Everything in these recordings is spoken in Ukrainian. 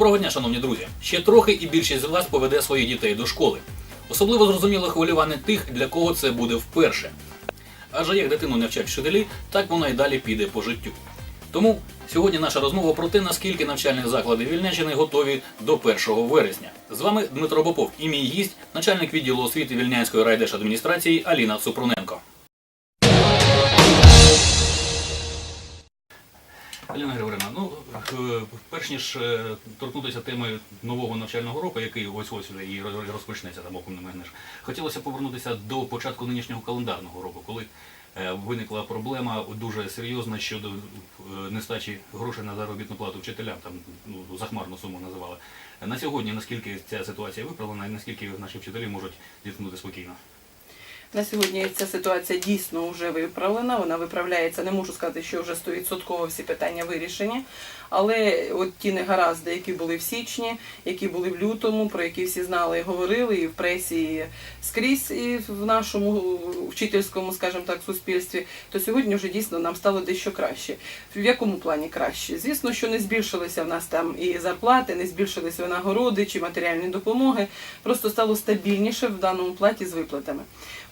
Доброго дня, шановні друзі! Ще трохи і більшість з вас поведе своїх дітей до школи. Особливо зрозуміло хвилювання тих, для кого це буде вперше. Адже як дитину не вчать вчителі, так вона й далі піде по життю. Тому сьогодні наша розмова про те, наскільки навчальні заклади Вільнянщини готові до 1 вересня. З вами Дмитро Попов і мій гість, начальник відділу освіти Вільнянської райдержадміністрації Аліна Супруненко. Аліна Григорівна, ну перш ніж е, торкнутися теми нового навчального року, який ось ось і розпочнеться там оком не мигнеш, хотілося повернутися до початку нинішнього календарного року, коли е, виникла проблема дуже серйозна щодо е, нестачі грошей на заробітну плату вчителям, там ну захмарну суму називали. На сьогодні наскільки ця ситуація виправлена і наскільки наші вчителі можуть зіткнути спокійно? На сьогодні ця ситуація дійсно вже виправлена. Вона виправляється. Не можу сказати, що вже 100% всі питання вирішені. Але от ті негаразди, які були в січні, які були в лютому, про які всі знали і говорили, і в пресі, і скрізь, і в нашому вчительському, скажімо так, суспільстві, то сьогодні вже дійсно нам стало дещо краще. В якому плані краще? Звісно, що не збільшилися в нас там і зарплати, не збільшилися нагороди чи матеріальні допомоги. Просто стало стабільніше в даному платі з виплатами.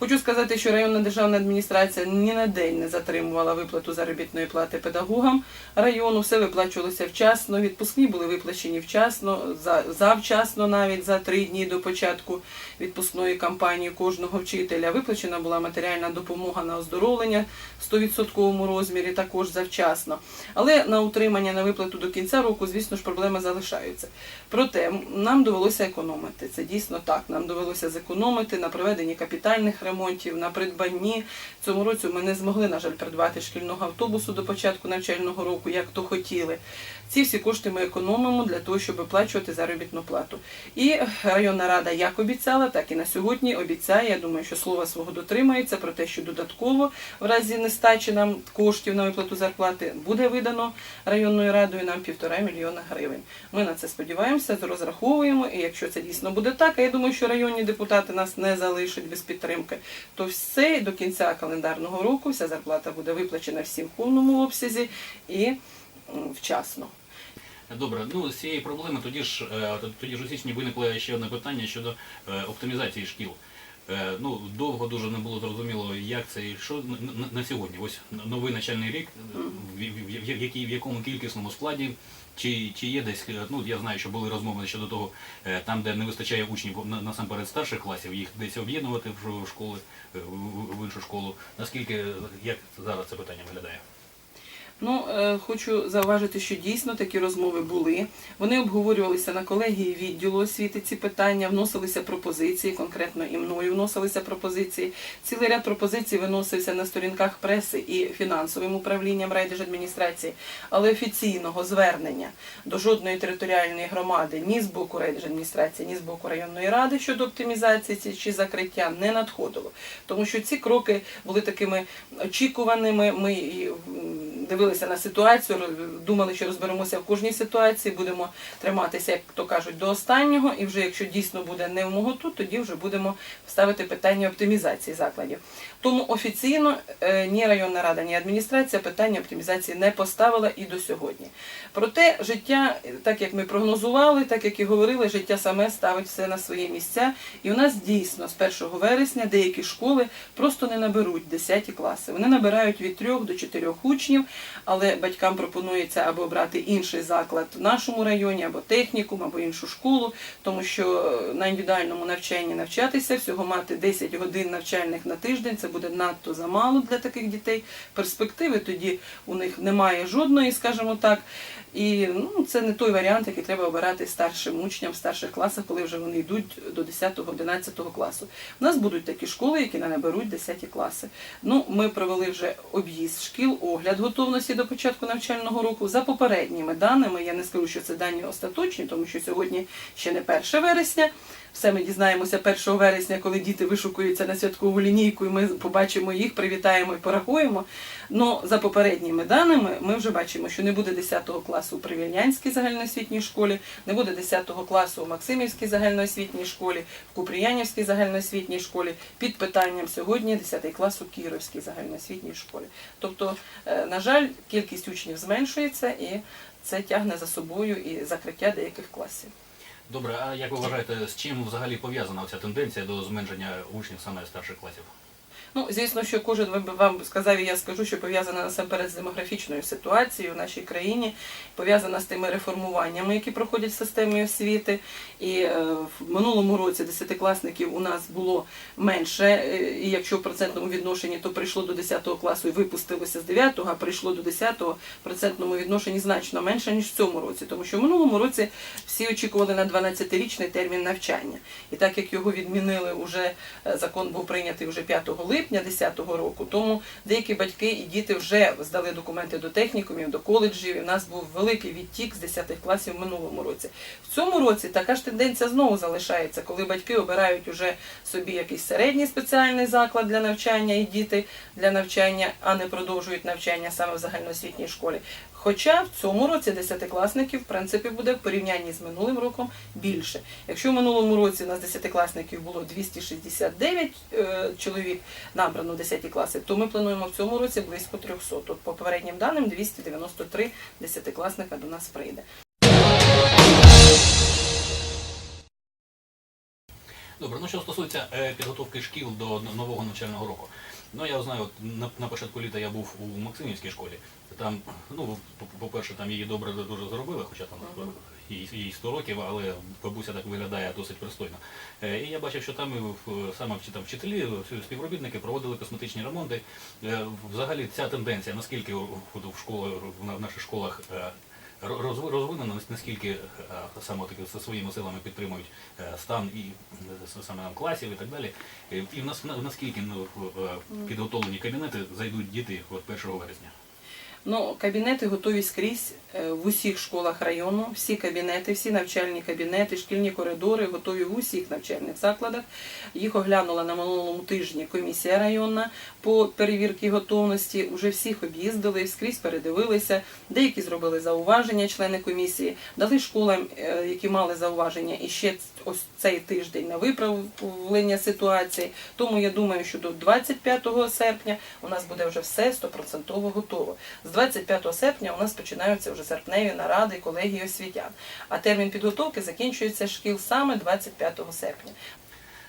Хочу сказати, що районна державна адміністрація ні на день не затримувала виплату заробітної плати педагогам району. Все виплачувалося вчасно. Відпускні були виплачені вчасно, завчасно навіть за три дні до початку відпускної кампанії кожного вчителя. Виплачена була матеріальна допомога на оздоровлення в 100% розмірі, також завчасно. Але на утримання на виплату до кінця року, звісно ж, проблеми залишаються. Проте нам довелося економити. Це дійсно так. Нам довелося зекономити на проведенні капітальних ремонтів, на придбанні. Цьому році ми не змогли, на жаль, придбати шкільного автобусу до початку навчального року, як то хотіли. Ці всі кошти ми економимо для того, щоб виплачувати заробітну плату. І районна рада як обіцяла, так і на сьогодні обіцяє. Я думаю, що слова свого дотримається про те, що додатково в разі нестачі нам коштів на виплату зарплати буде видано районною радою нам півтора мільйона гривень. Ми на це сподіваємося, розраховуємо. І якщо це дійсно буде так, а я думаю, що районні депутати нас не залишать без підтримки, то все до кінця календарного року вся зарплата буде виплачена всім в повному обсязі і вчасно. Добре, ну з цієї проблеми тоді ж е, тоді ж у січні виникло ще одне питання щодо е, оптимізації шкіл. Е, Ну довго дуже не було зрозуміло, як це і що на, сьогодні. Ось новий навчальний рік, в якому кількісному складі. Чи, чи є десь, е, ну я знаю, що були розмови щодо того, е, там, де не вистачає учнів насамперед старших класів, їх десь об'єднувати в школи, е, в, іншу школу. Наскільки як зараз це питання виглядає? Ну, е, хочу зауважити, що дійсно такі розмови були. Вони обговорювалися на колегії відділу освіти. Ці питання вносилися пропозиції, конкретно і мною вносилися пропозиції. Цілий ряд пропозицій виносився на сторінках преси і фінансовим управлінням райдержадміністрації, але офіційного звернення до жодної територіальної громади ні з боку райдержадміністрації, ні з боку районної ради щодо оптимізації ці- чи закриття не надходило. Тому що ці кроки були такими очікуваними. Ми дивилися на ситуацію, думали, що розберемося в кожній ситуації, будемо триматися, як то кажуть, до останнього. І вже якщо дійсно буде не в моготу, тоді вже будемо ставити питання оптимізації закладів. Тому офіційно е, ні районна рада, ні адміністрація питання оптимізації не поставила і до сьогодні. Проте життя, так як ми прогнозували, так як і говорили, життя саме ставить все на свої місця. І у нас дійсно з 1 вересня деякі школи просто не наберуть 10 класи. Вони набирають від 3 до 4 учнів, але батькам пропонується або обрати інший заклад в нашому районі, або технікум, або іншу школу, тому що на індивідуальному навчанні навчатися, всього мати 10 годин навчальних на тиждень, це буде надто замало для таких дітей. Перспективи тоді у них немає жодної, скажімо так. І ну, це не той варіант, який треба обирати старшим учням в старших класах, коли вже вони йдуть до 10-11 класу. У нас будуть такі школи, які наберуть 10 класи. Ну, ми провели вже об'їзд шкіл, огляд готовності до початку навчального року. За попередніми даними, я не скажу, що це дані остаточні, тому що сьогодні ще не 1 вересня. Все ми дізнаємося 1 вересня, коли діти вишукуються на святкову лінійку, і ми побачимо їх, привітаємо і порахуємо. Ну, за попередніми даними, ми вже бачимо, що не буде 10 класу у Привільнянській загальноосвітній школі, не буде 10 класу у Максимівській загальноосвітній школі, в Купріянівській загальноосвітній школі. Під питанням сьогодні 10 клас у Кіровській загальноосвітній школі. Тобто, е, на жаль, кількість учнів зменшується і це тягне за собою і закриття деяких класів. Добре, а як ви вважаєте, з чим взагалі пов'язана ця тенденція до зменшення учнів саме старших класів? Ну, звісно, що кожен вам- сказав, і я скажу, що пов'язана насамперед з демографічною ситуацією в нашій країні, пов'язана з тими реформуваннями, які проходять в системі освіти. І е, в минулому році десятикласників у нас було менше, е, і якщо в процентному відношенні, то прийшло до 10 класу і випустилося з 9, а прийшло до 10 в процентному відношенні значно менше, ніж в цьому році. Тому що в минулому році всі очікували на 12-річний термін навчання. І так як його відмінили вже, е, закон був прийнятий вже 5 липня 2010 року, тому деякі батьки і діти вже здали документи до технікумів, до коледжів. І в нас був великий відтік з 10 класів в минулому році. В цьому році така ж тенденція знову залишається, коли батьки обирають уже собі якийсь середній спеціальний заклад для навчання і діти для навчання, а не продовжують навчання саме в загальноосвітній школі. Хоча в цьому році десятикласників в принципі буде в порівнянні з минулим роком більше. Якщо в минулому році у нас десятикласників було 269 е, чоловік набрано в 10 класи, то ми плануємо в цьому році близько 300. От по попереднім даним 293 десятикласника до нас прийде. Добре, ну що стосується е, підготовки шкіл до нового навчального року. Ну я знаю, от на початку літа я був у Максимівській школі. Там, ну, по- по-перше, там її добре дуже зробили, хоча там їй, їй 100 років, але бабуся так виглядає досить пристойно. Е, І я бачив, що там саме там, вчителі, співробітники проводили косметичні ремонти. Е, Взагалі ця тенденція, наскільки в школах, в наших школах е, ро- розв- розвинено, нас- наскільки е, саме таки своїми силами підтримують е, стан і е, саме там класів і так далі. Е, І в нас наскільки ну, е, підготовлені кабінети зайдуть діти от 1 вересня. Ну, кабінети готові скрізь е, в усіх школах району. Всі кабінети, всі навчальні кабінети, шкільні коридори готові в усіх навчальних закладах. Їх оглянула на минулому тижні комісія районна по перевірці готовності. Уже всіх об'їздили, скрізь передивилися. Деякі зробили зауваження, члени комісії, дали школам, е, які мали зауваження, і ще ось цей тиждень на виправлення ситуації. Тому я думаю, що до 25 серпня у нас буде вже все 100% готово. З 25 серпня у нас починаються вже серпневі наради колегії освітян. А термін підготовки закінчується шкіл саме 25 серпня.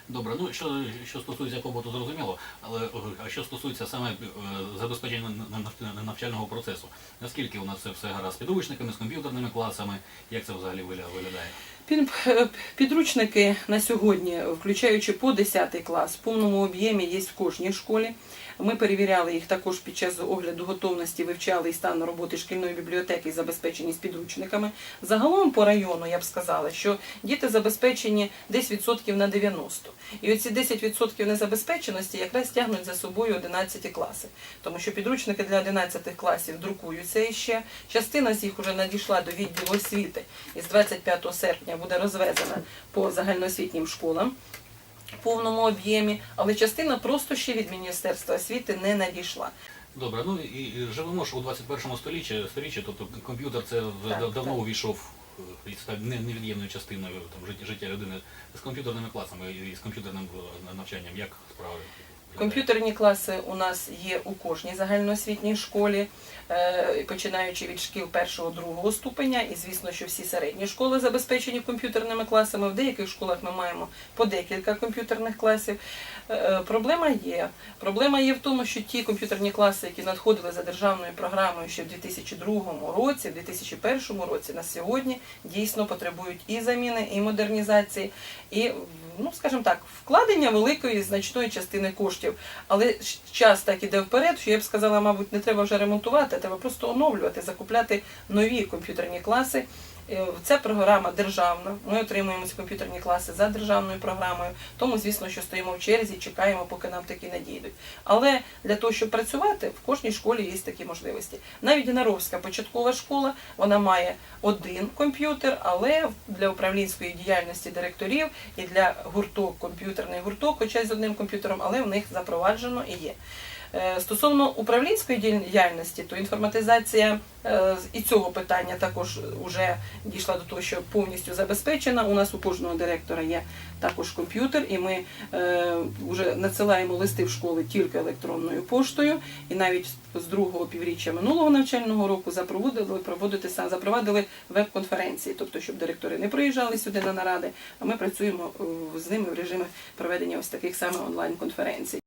Добре, ну що, що стосується побуту, зрозуміло, але а що стосується саме е, забезпечення на- на- на- навчального процесу, наскільки у нас це все гаразд з підручниками, з комп'ютерними класами, як це взагалі виглядає? Під- Підручники на сьогодні, включаючи по 10 клас, в повному об'ємі є в кожній школі. Ми перевіряли їх також під час огляду готовності, вивчали і стан роботи шкільної бібліотеки і забезпеченість підручниками. Загалом по району я б сказала, що діти забезпечені десь відсотків на 90. І оці 10% незабезпеченості якраз тягнуть за собою 11 класи. Тому що підручники для 11 класів друкуються іще. Частина з їх вже надійшла до відділу освіти і з 25 серпня буде розвезена по загальноосвітнім школам в повному об'ємі, але частина просто ще від Міністерства освіти не надійшла. Добре, ну і живемо ж у 21 столітті, сторіччі, тобто комп'ютер це Так, давно так. увійшов е, невід'ємною частиною там, життя, життя людини з комп'ютерними класами і з комп'ютерним е, навчанням. Як справи? Комп'ютерні класи у нас є у кожній загальноосвітній школі, е, починаючи від шкіл першого-другого ступеня, і звісно, що всі середні школи забезпечені комп'ютерними класами. В деяких школах ми маємо по декілька комп'ютерних класів. Е, Проблема є. Проблема є в тому, що ті комп'ютерні класи, які надходили за державною програмою ще в 2002 році, в 2001 році, на сьогодні дійсно потребують і заміни, і модернізації, і ну скажімо так, вкладення великої значної частини коштів. Але час так іде вперед, що я б сказала, мабуть, не треба вже ремонтувати, треба просто оновлювати, закупляти нові комп'ютерні класи. Е, Ця програма державна. Ми отримуємо ці комп'ютерні класи за державною програмою. Тому, звісно, що стоїмо в черзі, чекаємо, поки нам такі надійдуть. Але для того, щоб працювати, в кожній школі є такі можливості. Навіть Гнаровська початкова школа вона має один комп'ютер, але для управлінської діяльності директорів і для гурток, комп'ютерний гурток, хоча з одним комп'ютером, але в них запроваджено і є. Е, Стосовно управлінської діяльності, то інформатизація е, і цього питання також вже дійшла до того, що повністю забезпечена. У нас у кожного директора є також комп'ютер, і ми е, вже надсилаємо листи в школи тільки електронною поштою. І навіть з другого півріччя минулого навчального року запровадили проводити запровадили веб-конференції, тобто щоб директори не приїжджали сюди на наради, а ми працюємо з ними в режимі проведення ось таких саме онлайн-конференцій.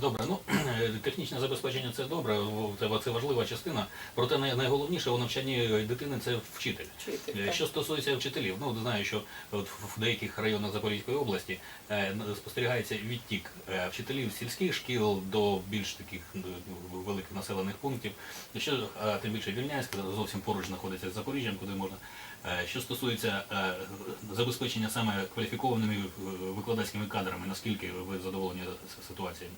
Добре, ну технічне забезпечення це добре, це, це важлива частина. Проте найголовніше у навчанні дитини це вчитель. Вчитель, Е. Що стосується вчителів, ну знаю, що от в деяких районах Запорізької області е, спостерігається відтік е, вчителів сільських шкіл до більш таких великих населених пунктів. Що тим більше Вільнянськ зовсім поруч знаходиться з Запоріжжям, куди можна. Що стосується забезпечення саме кваліфікованими викладацькими кадрами, наскільки ви задоволені ситуацією?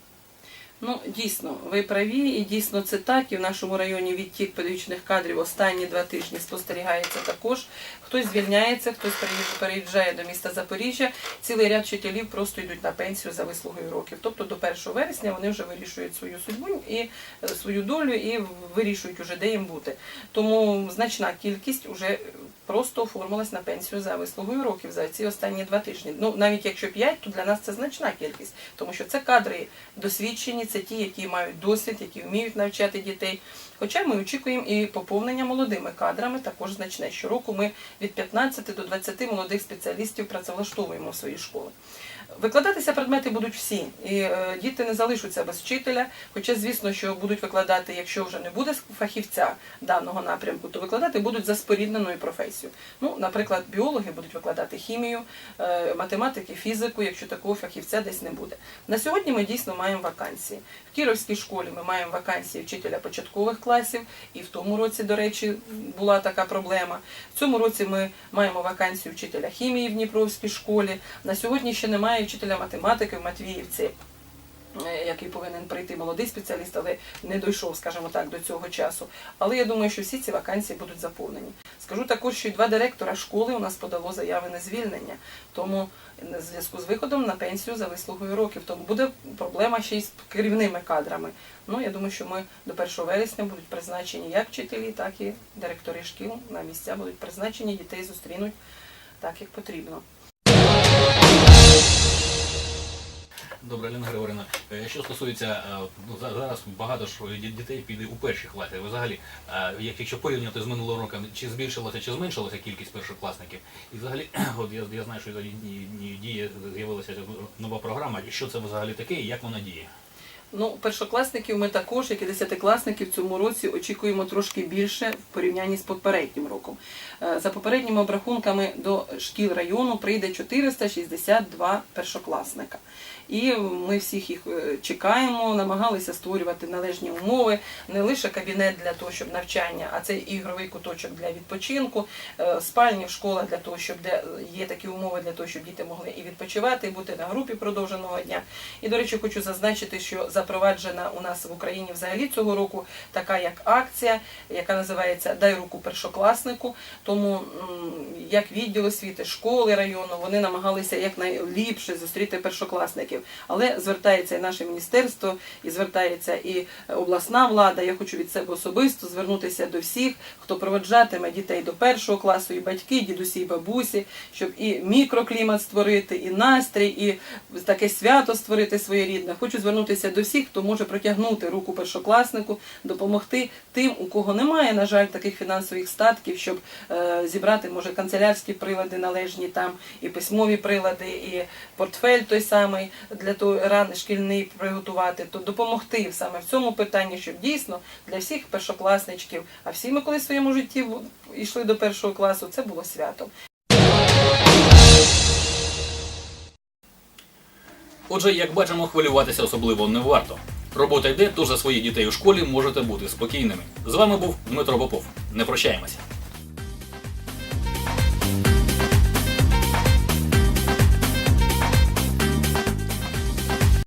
Ну, дійсно, ви праві, і дійсно це так. І в нашому районі відтік педагогічних кадрів останні два тижні спостерігається також. Хтось звільняється, хтось переїж- переїжджає до міста Запоріжжя. Цілий ряд вчителів просто йдуть на пенсію за вислугою років. Тобто до 1 вересня вони вже вирішують свою судьбу і е, свою долю і вирішують уже, де їм бути. Тому значна кількість вже просто оформилась на пенсію за вислугою років за ці останні два тижні. Ну навіть якщо 5, то для нас це значна кількість, тому що це кадри досвідчені, це ті, які мають досвід, які вміють навчати дітей. Хоча ми очікуємо і поповнення молодими кадрами також значне. Щороку ми від 15 до 20 молодих спеціалістів працевлаштовуємо в свої школи. Викладатися предмети будуть всі, і е, діти не залишаться без вчителя. Хоча, звісно, що будуть викладати, якщо вже не буде фахівця даного напрямку, то викладати будуть за спорідненою професією. Ну, наприклад, біологи будуть викладати хімію, е, математики, фізику, якщо такого фахівця десь не буде. На сьогодні ми дійсно маємо вакансії. В Кіровській школі ми маємо вакансії вчителя початкових класів, і в тому році, до речі, була така проблема. В цьому році ми маємо вакансію вчителя хімії в Дніпровській школі. На сьогодні ще немає вчителя математики в Матвіївці. е, Який повинен прийти молодий спеціаліст, але не дійшов, скажімо так, до цього часу. Але я думаю, що всі ці вакансії будуть заповнені. Скажу також, що й два директора школи у нас подало заяви на звільнення. Тому в зв'язку з виходом на пенсію за вислугою років. Тому буде проблема ще й з керівними кадрами. Ну я думаю, що ми до 1 вересня будуть призначені як вчителі, так і директори шкіл на місця будуть призначені, дітей зустрінуть так, як потрібно. Добре, Ліна Григорівна, е, що стосується е, ну, зараз багато ж дітей піде у перші класи. Ви взагалі, е, якщо порівняти з минулого року, чи збільшилася, чи зменшилася кількість першокласників? І взагалі, от я, я знаю, що за- ді- ді- діє з'явилася нова програма. Що це взагалі таке і як вона діє? Ну, першокласників ми також, як і десятикласників, в цьому році очікуємо трошки більше в порівнянні з попереднім роком. Е, За попередніми обрахунками до шкіл району прийде 462 першокласника. І ми всіх їх е, чекаємо, намагалися створювати належні умови, не лише кабінет для того, щоб навчання, а це ігровий куточок для відпочинку, е, спальні в школах для того, щоб є такі умови для того, щоб діти могли і відпочивати, і бути на групі продовженого дня. І, до речі, хочу зазначити, що запроваджена у нас в Україні взагалі цього року така як акція, яка називається Дай руку першокласнику. Тому як відділ освіти, школи району, вони намагалися якнайліпше зустріти першокласників. Але звертається і наше міністерство, і звертається і обласна влада. Я хочу від себе особисто звернутися до всіх, хто проведжатиме дітей до першого класу, і батьки, і дідусі, і бабусі, щоб і мікроклімат створити, і настрій, і таке свято створити своєрідне. Хочу звернутися до всіх, хто може протягнути руку першокласнику, допомогти тим, у кого немає, на жаль, таких фінансових статків, щоб е, зібрати може канцелярські прилади належні там, і письмові прилади, і портфель той самий для того рани шкільний приготувати, то допомогти саме в цьому питанні, щоб дійсно для всіх першокласничків, а всі ми коли в своєму житті йшли до першого класу, це було свято. Отже, як бачимо, хвилюватися особливо не варто. Робота йде, тож за своїх дітей у школі можете бути спокійними. З вами був Дмитро Попов. Не прощаємося.